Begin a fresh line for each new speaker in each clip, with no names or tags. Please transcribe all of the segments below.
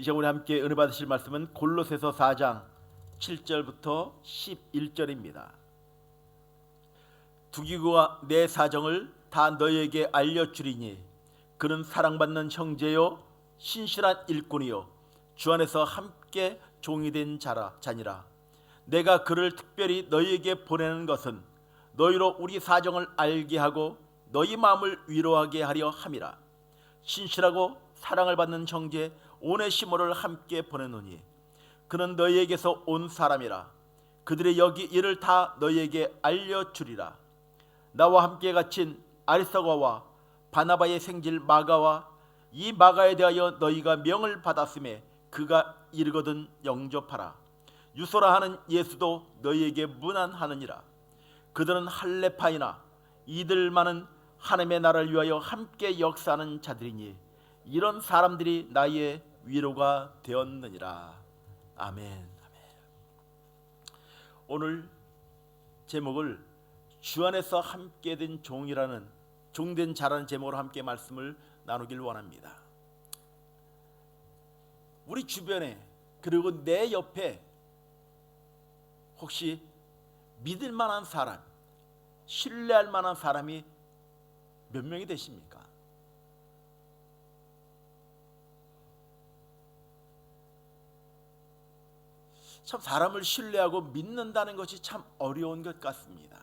이제 우리 함께 은혜 받으실 말씀은 골로새서 4장 7절부터 11절입니다. 두기고가 내 사정을 다 너희에게 알려 주리니 그는 사랑받는 형제요 신실한 일꾼이요 주 안에서 함께 종이 된 자라 자니라 내가 그를 특별히 너희에게 보내는 것은 너희로 우리 사정을 알게 하고 너희 마음을 위로하게 하려 함이라 신실하고 사랑을 받는 형제 오네시모를 함께 보내노니 그는 너희에게서 온 사람이라. 그들의 여기 일을 다 너희에게 알려주리라. 나와 함께 갇힌 아리사가와 바나바의 생질 마가와 이 마가에 대하여 너희가 명을 받았음에 그가 이르거든 영접하라. 유소라 하는 예수도 너희에게 문안하느니라. 그들은 할레파이나 이들만은 하나님의 나라를 위하여 함께 역사하는 자들이니 이런 사람들이 나의 위로가 되었느니라 아멘 아멘 오늘 제목을 주 안에서 함께 된 종이라는 종된 자라는 제목으로 함께 말씀을 나누길 원합니다. 우리 주변에 그리고 내 옆에 혹시 믿을 만한 사람, 신뢰할 만한 사람이 몇 명이 되십니까? 참 사람을 신뢰하고 믿는다는 것이 참 어려운 것 같습니다.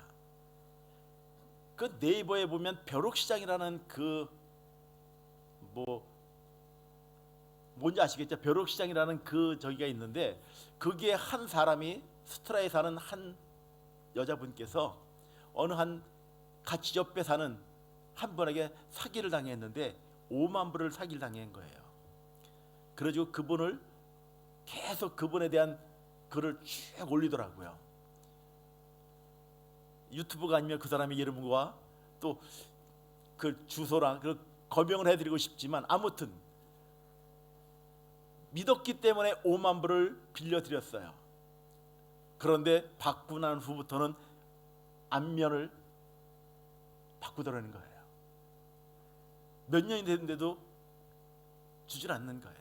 그 네이버에 보면 벼룩시장이라는 그 뭐 뭔지 아시겠죠? 벼룩시장이라는 그 저기가 있는데 거기에 한 사람이 스트라에 사는 한 여자분께서 어느 한 같이 옆에 사는 한 분에게 사기를 당했는데 5만 불을 사기를 당한 거예요. 그래가지고 그분을 계속 그분에 대한 글을 쭉 올리더라고요. 유튜브가 아니면 그 사람의 이름과 또 그 주소랑 그 거명을 해드리고 싶지만 아무튼 믿었기 때문에 5만 불을 빌려드렸어요. 그런데 받고 난 후부터는 안면을 바꾸더라는 거예요. 몇 년이 됐는데도 주질 않는 거예요.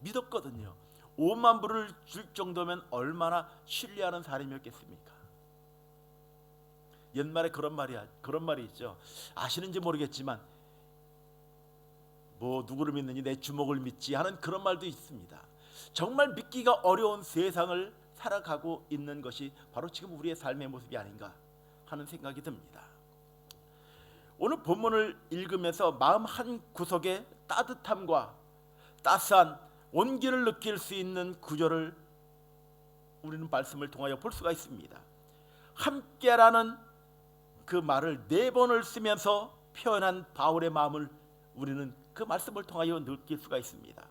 믿었거든요. 5만 불을 줄 정도면 얼마나 신뢰하는 사람이었겠습니까? 옛말에 그런 말이야 그런 말이 있죠. 아시는지 모르겠지만 뭐 누구를 믿느니 내 주먹을 믿지 하는 그런 말도 있습니다. 정말 믿기가 어려운 세상을 살아가고 있는 것이 바로 지금 우리의 삶의 모습이 아닌가 하는 생각이 듭니다. 오늘 본문을 읽으면서 마음 한 구석에 따뜻함과 따스한 온기를 느낄 수 있는 구절을 우리는 말씀을 통하여 볼 수가 있습니다. 함께라는 그 말을 네 번을 쓰면서 표현한 바울의 마음을 우리는 그 말씀을 통하여 느낄 수가 있습니다.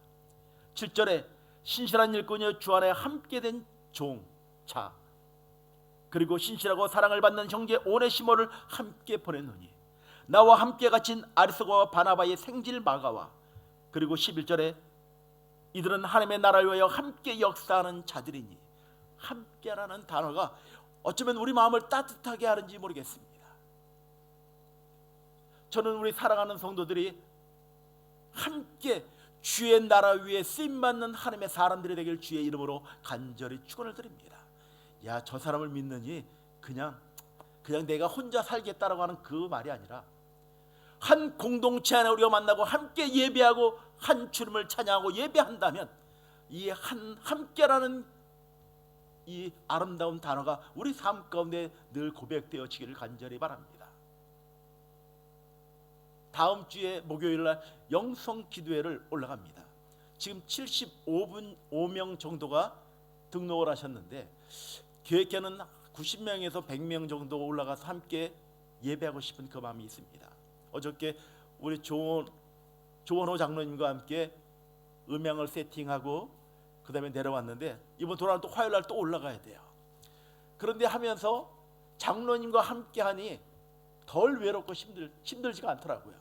7절에 신실한 일꾼이 주 안에 함께된 종, 자 그리고 신실하고 사랑을 받는 형제 오네시모를 함께 보냈노니 나와 함께 갇힌 아리스고와 바나바의 생질 마가와 그리고 11절에 이들은 하나님의 나라를 위하여 함께 역사하는 자들이니 함께라는 단어가 어쩌면 우리 마음을 따뜻하게 하는지 모르겠습니다. 저는 우리 사랑하는 성도들이 함께 주의 나라 위에 쓰임 받는 하나님의 사람들이 되길 주의 이름으로 간절히 축원을 드립니다. 야, 저 사람을 믿느니 그냥 그냥 내가 혼자 살겠다라고 하는 그 말이 아니라 한 공동체 안에 우리가 만나고 함께 예배하고 한 주님을 찬양하고 예배한다면 이 한 함께라는 이 아름다운 단어가 우리 삶 가운데 늘 고백되어지기를 간절히 바랍니다. 다음 주에 목요일 날 영성 기도회를 올라갑니다. 지금 75분 5명 정도가 등록을 하셨는데 계획에는 90명에서 100명 정도 올라가서 함께 예배하고 싶은 그 마음이 있습니다. 어저께 우리 조원 조원호 장로님과 함께 음향을 세팅하고 그 다음에 내려왔는데 이번 돌아올 또 화요일 날 또 올라가야 돼요. 그런데 하면서 장로님과 함께 하니 덜 외롭고 힘들 힘들지가 않더라고요.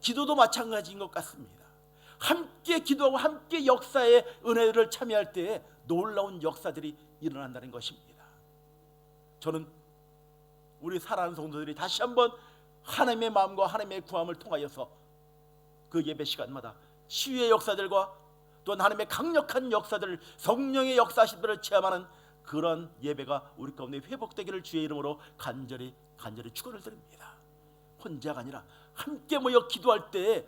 기도도 마찬가지인 것 같습니다. 함께 기도하고 함께 역사의 은혜를 참여할 때에 놀라운 역사들이 일어난다는 것입니다. 저는 우리 사랑하는 성도들이 다시 한번 하나님의 마음과 하나님의 구함을 통하여서 그 예배 시간마다 치유의 역사들과 또 하나님의 강력한 역사들, 성령의 역사심들을 체험하는 그런 예배가 우리 가운데 회복되기를 주의 이름으로 간절히 간절히 축원을 드립니다. 혼자가 아니라 함께 모여 기도할 때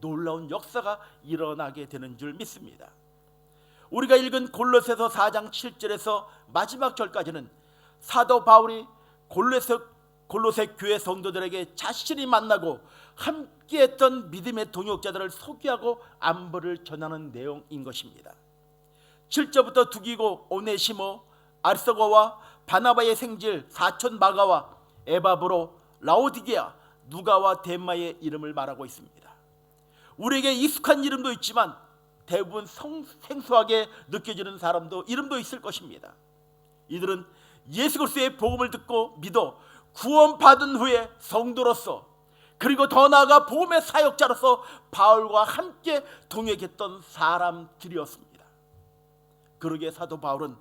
놀라운 역사가 일어나게 되는 줄 믿습니다. 우리가 읽은 골로새서 4장 7절에서 마지막 절까지는 사도 바울이 골로새 골로새 교회 성도들에게 자신이 만나고 함께했던 믿음의 동역자들을 소개하고 안부를 전하는 내용인 것입니다. 7절부터 두기고 오네시모 아리스고와 바나바의 생질 사촌 마가와 에바브로 라오디게아 누가와 데마의 이름을 말하고 있습니다. 우리에게 익숙한 이름도 있지만 대부분 성, 생소하게 느껴지는 사람도 이름도 있을 것입니다. 이들은 예수 그리스도의 복음을 듣고 믿어 구원받은 후에 성도로서 그리고 더 나아가 복음의 사역자로서 바울과 함께 동역했던 사람들이었습니다. 그러기에 사도 바울은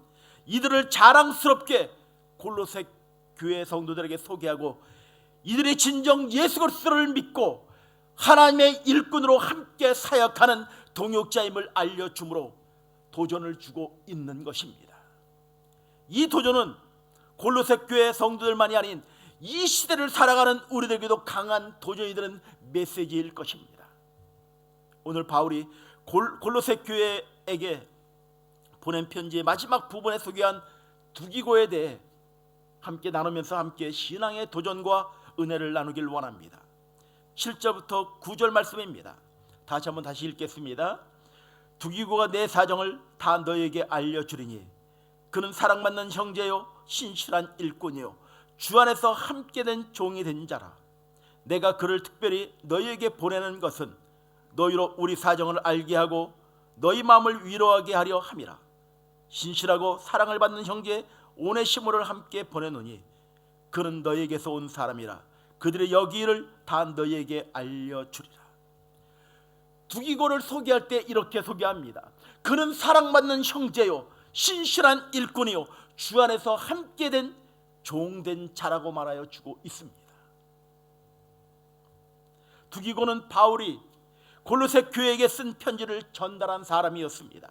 이들을 자랑스럽게 골로새 교회 성도들에게 소개하고 이들의 진정 예수 그리스도를 믿고 하나님의 일꾼으로 함께 사역하는 동역자임을 알려주므로 도전을 주고 있는 것입니다. 이 도전은 골로새 교회 성도들만이 아닌 이 시대를 살아가는 우리들에게도 강한 도전이 되는 메시지일 것입니다. 오늘 바울이 골, 골로새 교회에게 보낸 편지의 마지막 부분에 소개한 두기고에 대해 함께 나누면서 함께 신앙의 도전과 은혜를 나누길 원합니다. 7절부터 9절 말씀입니다. 다시 한번 다시 읽겠습니다. 두기고가 내 사정을 다 너에게 알려주리니 그는 사랑받는 형제요 신실한 일꾼이요 주 안에서 함께 된 종이 된 자라. 내가 그를 특별히 너희에게 보내는 것은 너희로 우리 사정을 알게 하고 너희 마음을 위로하게 하려 함이라. 신실하고 사랑을 받는 형제 오네시모를 함께 보내노니 그는 너희에게서 온 사람이라. 그들의 여기를 다 너희에게 알려주리라. 두기고를 소개할 때 이렇게 소개합니다. 그는 사랑받는 형제요 신실한 일꾼이요 주 안에서 함께 된 종된 자라고 말하여 주고 있습니다 두기고는 바울이 골로새 교회에게 쓴 편지를 전달한 사람이었습니다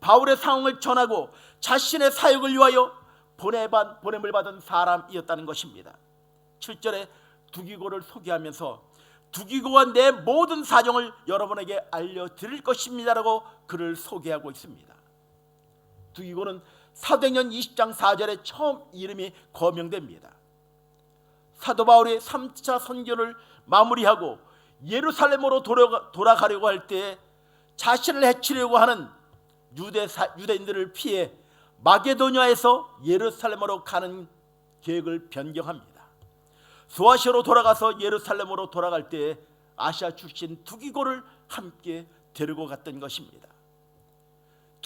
바울의 상황을 전하고 자신의 사역을 위하여 보내반, 보냄을 받은 사람이었다는 것입니다. 7절에 두기고를 소개하면서 두기고와 내 모든 사정을 여러분에게 알려드릴 것입니다라고 그를 소개하고 있습니다. 두기고는 사도행전 20장 4절에 처음 이름이 거명됩니다. 사도 바울이 3차 선교를 마무리하고 예루살렘으로 돌아가, 돌아가 려고 할 때 자신을 해치려고 하는 유대 유대인들을 피해 마게도냐에서 예루살렘으로 가는 계획을 변경합니다. 소아시아로 돌아가서 예루살렘으로 돌아갈 때 아시아 출신 두기고를 함께 데리고 갔던 것입니다.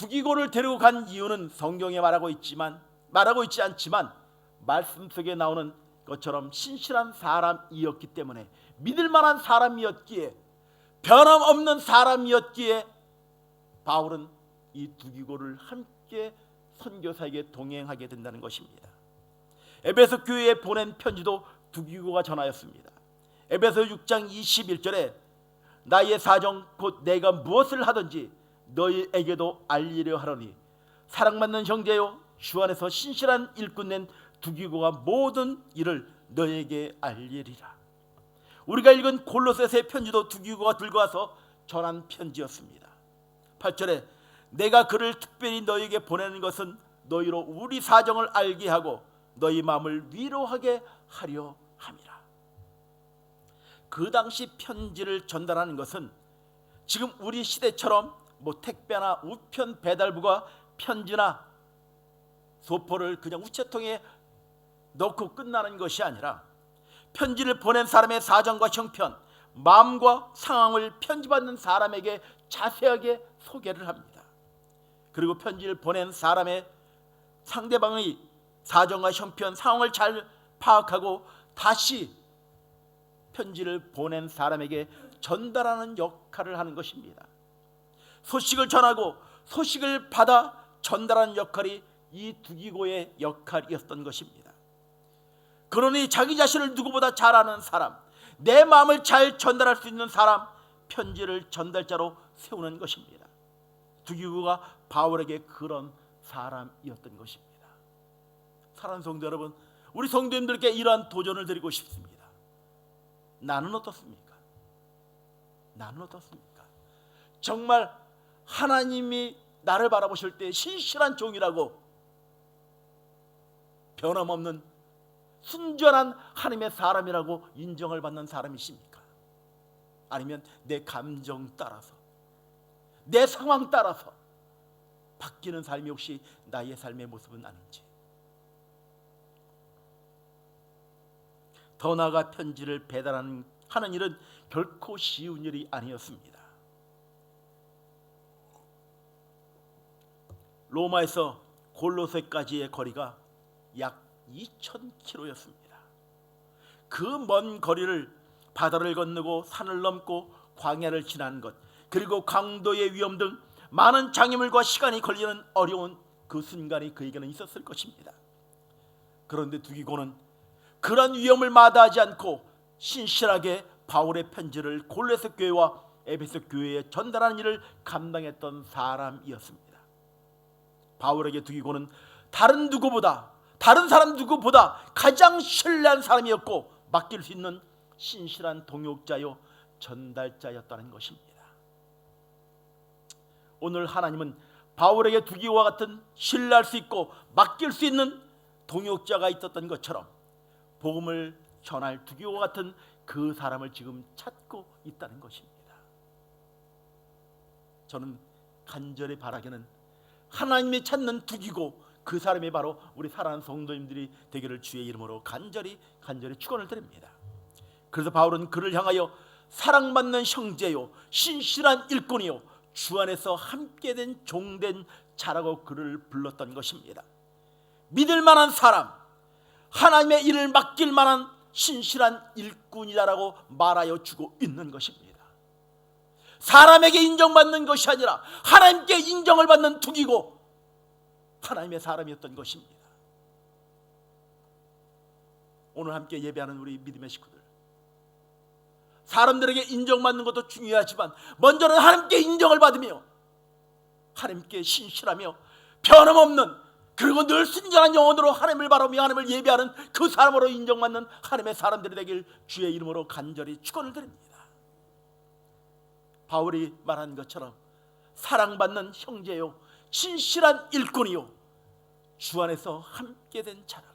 두기고를 데리고 간 이유는 성경에 말하고 있지만 말하고 있지 않지만 말씀 속에 나오는 것처럼 신실한 사람이었기 때문에 믿을 만한 사람이었기에 변함없는 사람이었기에 바울은 이 두기고를 함께 선교사에게 동행하게 된다는 것입니다. 에베소 교회에 보낸 편지도 두기고가 전하였습니다. 에베소 6장 21절에 나의 사정 곧 내가 무엇을 하든지 너희에게도 알리려 하노니 사랑받는 형제요 주 안에서 신실한 일꾼 낸 두기고가 모든 일을 너에게 알리리라. 우리가 읽은 골로새서의 편지도 두기고가 들고 와서 전한 편지였습니다. 8절에 내가 그를 특별히 너에게 보내는 것은 너희로 우리 사정을 알게 하고 너희 마음을 위로하게 하려 함이라. 그 당시 편지를 전달하는 것은 지금 우리 시대처럼 뭐 택배나 우편 배달부가 편지나 소포를 그냥 우체통에 넣고 끝나는 것이 아니라 편지를 보낸 사람의 사정과 형편, 마음과 상황을 편지받는 사람에게 자세하게 소개를 합니다. 그리고 편지를 보낸 사람의 상대방의 사정과 형편, 상황을 잘 파악하고 다시 편지를 보낸 사람에게 전달하는 역할을 하는 것입니다. 소식을 전하고 소식을 받아 전달하는 역할이 이 두기고의 역할이었던 것입니다. 그러니 자기 자신을 누구보다 잘 아는 사람, 내 마음을 잘 전달할 수 있는 사람, 편지를 전달자로 세우는 것입니다. 두기고가 바울에게 그런 사람이었던 것입니다. 사랑하는 성도 여러분, 우리 성도님들께 이러한 도전을 드리고 싶습니다. 나는 어떻습니까? 나는 어떻습니까? 정말 하나님이 나를 바라보실 때 신실한 종이라고 변함없는 순전한 하나님의 사람이라고 인정을 받는 사람이십니까? 아니면 내 감정 따라서 내 상황 따라서 바뀌는 삶이 혹시 나의 삶의 모습은 아닌지 더 나아가 편지를 배달하는 하는 일은 결코 쉬운 일이 아니었습니다. 로마에서 골로새까지의 거리가 약 2,000km였습니다. 그 먼 거리를 바다를 건너고 산을 넘고 광야를 지나는 것 그리고 강도의 위험 등 많은 장애물과 시간이 걸리는 어려운 그 순간이 그에게는 있었을 것입니다. 그런데 두기고는 그런 위험을 마다하지 않고 신실하게 바울의 편지를 골레스 교회와 에베소 교회에 전달하는 일을 감당했던 사람이었습니다. 바울에게 두기고는 다른 누구보다 다른 사람 누구보다 가장 신뢰한 사람이었고 맡길 수 있는 신실한 동역자요 전달자였다는 것입니다. 오늘 하나님은 바울에게 두기와 같은 신뢰할 수 있고 맡길 수 있는 동역자가 있었던 것처럼 복음을 전할 두기와 같은 그 사람을 지금 찾고 있다는 것입니다. 저는 간절히 바라기는 하나님이 찾는 두기고 그 사람이 바로 우리 사랑하는 성도님들이 되기를 주의 이름으로 간절히 간절히 축원을 드립니다. 그래서 바울은 그를 향하여 사랑받는 형제요 신실한 일꾼이요 주 안에서 함께 된 종된 자라고 그를 불렀던 것입니다. 믿을 만한 사람, 하나님의 일을 맡길 만한 신실한 일꾼이다라고 말하여 주고 있는 것입니다. 사람에게 인정받는 것이 아니라 하나님께 인정을 받는 tuk이고 하나님의 사람이었던 것입니다. 오늘 함께 예배하는 우리 믿음의 식구들 사람들에게 인정받는 것도 중요하지만 먼저는 하나님께 인정을 받으며 하나님께 신실하며 변함없는 그리고 늘 순전한 영혼으로 하나님을 바라며 하나님을 예배하는 그 사람으로 인정받는 하나님의 사람들이 되길 주의 이름으로 간절히 축원을 드립니다. 바울이 말한 것처럼 사랑받는 형제요 신실한 일꾼이요 주 안에서 함께 된 자라고요.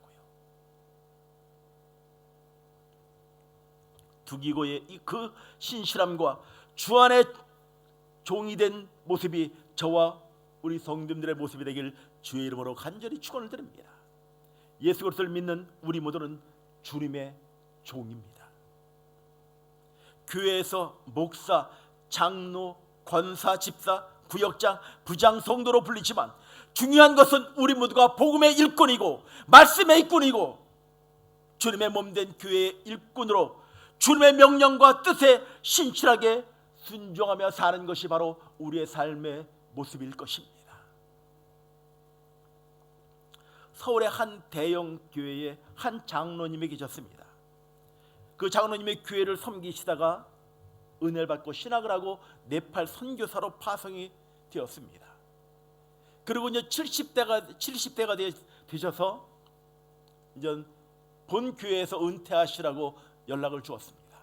두기고의 이 그 신실함과 주 안에 종이 된 모습이 저와 우리 성도들의 모습이 되길 주의 이름으로 간절히 축원을 드립니다. 예수 그리스도를 믿는 우리 모두는 주님의 종입니다. 교회에서 목사, 장로, 권사, 집사, 구역장, 부장, 성도로 불리지만 중요한 것은 우리 모두가 복음의 일꾼이고 말씀의 일꾼이고 주님의 몸된 교회의 일꾼으로 주님의 명령과 뜻에 신실하게 순종하며 사는 것이 바로 우리의 삶의 모습일 것입니다. 서울의 한 대형 교회에 한 장로님이 계셨습니다. 그 장로님의 교회를 섬기시다가 은혜를 받고 신학을 하고 네팔 선교사로 파송이 되었습니다. 그리고 이제 70대가 70대가 되, 되셔서 이제 본 교회에서 은퇴하시라고 연락을 주었습니다.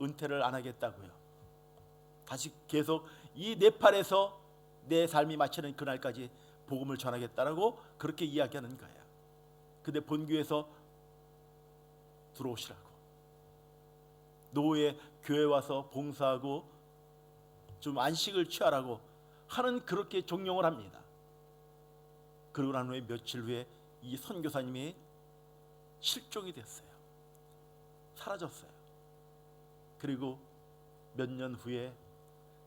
은퇴를 안 하겠다고요. 다시 계속 이 네팔에서 내 삶이 마치는 그날까지 복음을 전하겠다라고 그렇게 이야기하는 거예요. 근데 본교에서 들어오시라고 노후에 교회 와서 봉사하고 좀 안식을 취하라고 하는 그렇게 종용을 합니다. 그러고 난 후에 며칠 후에 이 선교사님이 실종이 됐어요. 사라졌어요. 그리고 몇 년 후에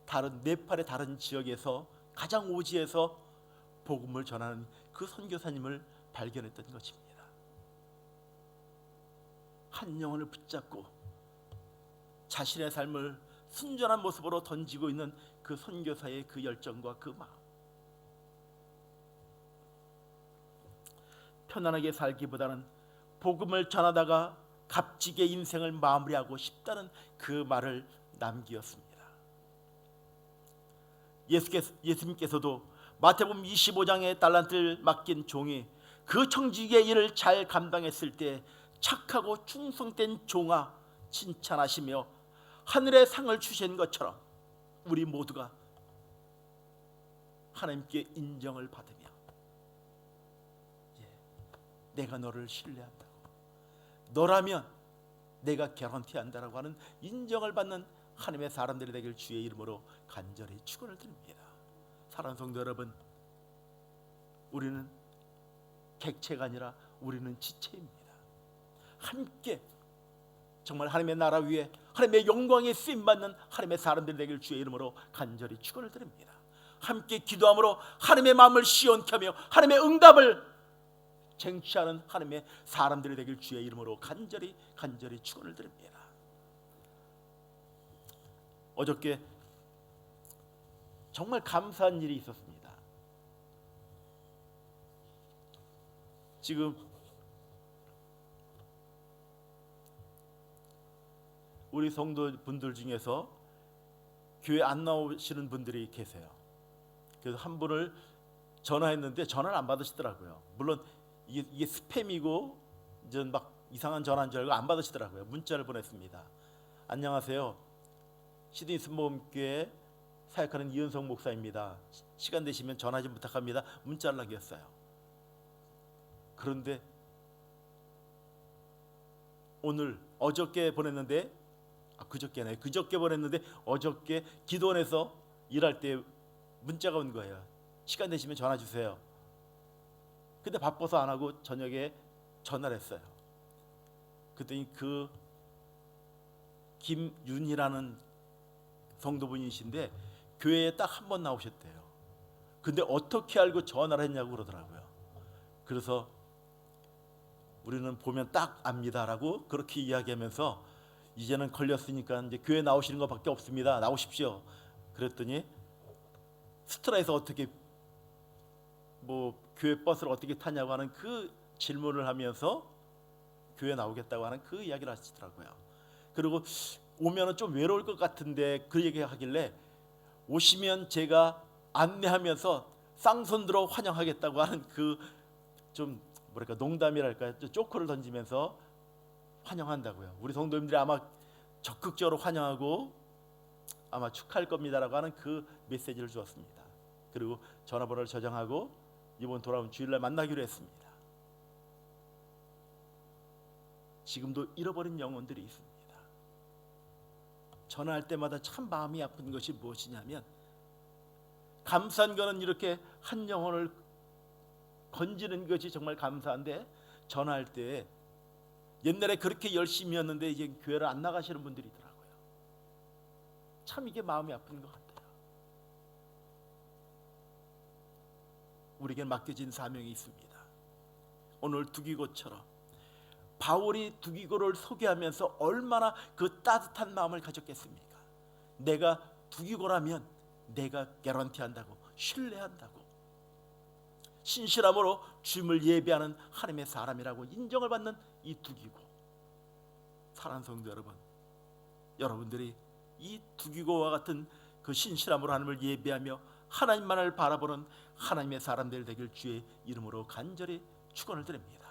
다른 네팔의 다른 지역에서 가장 오지에서 복음을 전하는 그 선교사님을 발견했던 것입니다. 한 영혼을 붙잡고 자신의 삶을 순전한 모습으로 던지고 있는 그 선교사의 그 열정과 그 마음. 편안하게 살기보다는 복음을 전하다가 값지게 인생을 마무리하고 싶다는 그 말을 남기었습니다. 예수께서, 예수님께서도 마태복음 25장의 달란트를 맡긴 종이 그 청지기의 일을 잘 감당했을 때 착하고 충성된 종아 칭찬하시며 하늘의 상을 주신 것처럼 우리 모두가 하나님께 인정을 받으며 예, 내가 너를 신뢰한다고 너라면 내가 개런티 한다라고 하는 인정을 받는 하나님의 사람들이 되길 주의 이름으로 간절히 축원을 드립니다. 사랑하는 성도 여러분, 우리는 객체가 아니라 우리는 지체입니다. 함께 정말 하나님의 나라 위에 하나님의 영광에 쓰임 받는 하나님의 사람들 되길 주의 이름으로 간절히 축원을 드립니다. 함께 기도함으로 하나님의 마음을 시원케 하며 하나님의 응답을 쟁취하는 하나님의 사람들이 되길 주의 이름으로 간절히 간절히 축원을 드립니다. 어저께 정말 감사한 일이 있었습니다. 지금 우리 성도 분들 중에서 교회 안 나오시는 분들이 계세요. 그래서 한 분을 전화했는데 전화를 안 받으시더라고요. 물론 이게, 이게 스팸이고 이제 막 이상한 전화인 줄 알고 안 받으시더라고요. 문자를 보냈습니다. 안녕하세요. 시드니 순복음교회 사역하는 이은성 목사입니다. 시- 시간 되시면 전화 좀 부탁합니다. 문자 연락이었어요. 그런데 오늘 어저께 보냈는데 아, 그저께네 그저께 보냈는데 어저께 기도원에서 일할 때 문자가 온 거예요. 시간 되시면 전화 주세요. 근데 바빠서 안 하고 저녁에 전화를 했어요. 그랬더니 그 김윤이라는 성도분이신데 교회에 딱 한 번 나오셨대요. 근데 어떻게 알고 전화를 했냐고 그러더라고요. 그래서 우리는 보면 딱 압니다라고 그렇게 이야기하면서 이제는 걸렸으니까 이제 교회 나오시는 것밖에 없습니다. 나오십시오. 그랬더니 스트라에서 어떻게 뭐 교회 버스를 어떻게 타냐고 하는 그 질문을 하면서 교회 나오겠다고 하는 그 이야기를 하시더라고요. 그리고 오면은 좀 외로울 것 같은데 그 얘기 하길래 오시면 제가 안내하면서 쌍손 들어 환영하겠다고 하는 그 좀 뭐랄까 농담이랄까 쪼크를 던지면서 환영한다고요. 우리 성도님들이 아마 적극적으로 환영하고 아마 축하할 겁니다라고 하는 그 메시지를 주었습니다. 그리고 전화번호를 저장하고 이번 돌아온 주일날 만나기로 했습니다. 지금도 잃어버린 영혼들이 있습니다. 전화할 때마다 참 마음이 아픈 것이 무엇이냐면 감사한 거는 이렇게 한 영혼을 건지는 것이 정말 감사한데 전화할 때 옛날에 그렇게 열심히였는데 이제 교회를 안 나가시는 분들이 있더라고요. 참 이게 마음이 아픈 것 같아요. 우리에게 맡겨진 사명이 있습니다. 오늘 두기고처럼 바울이 두기고를 소개하면서 얼마나 그 따뜻한 마음을 가졌겠습니까? 내가 두기고라면 내가 개런티한다고 신뢰한다고 신실함으로 주님을 예배하는 하나님의 사람이라고 인정을 받는 이 두기고 사랑하는 성도 여러분 여러분들이 이 두기고와 같은 그 신실함으로 하나님을 예배하며 하나님만을 바라보는 하나님의 사람들 되길 주의 이름으로 간절히 축원을 드립니다.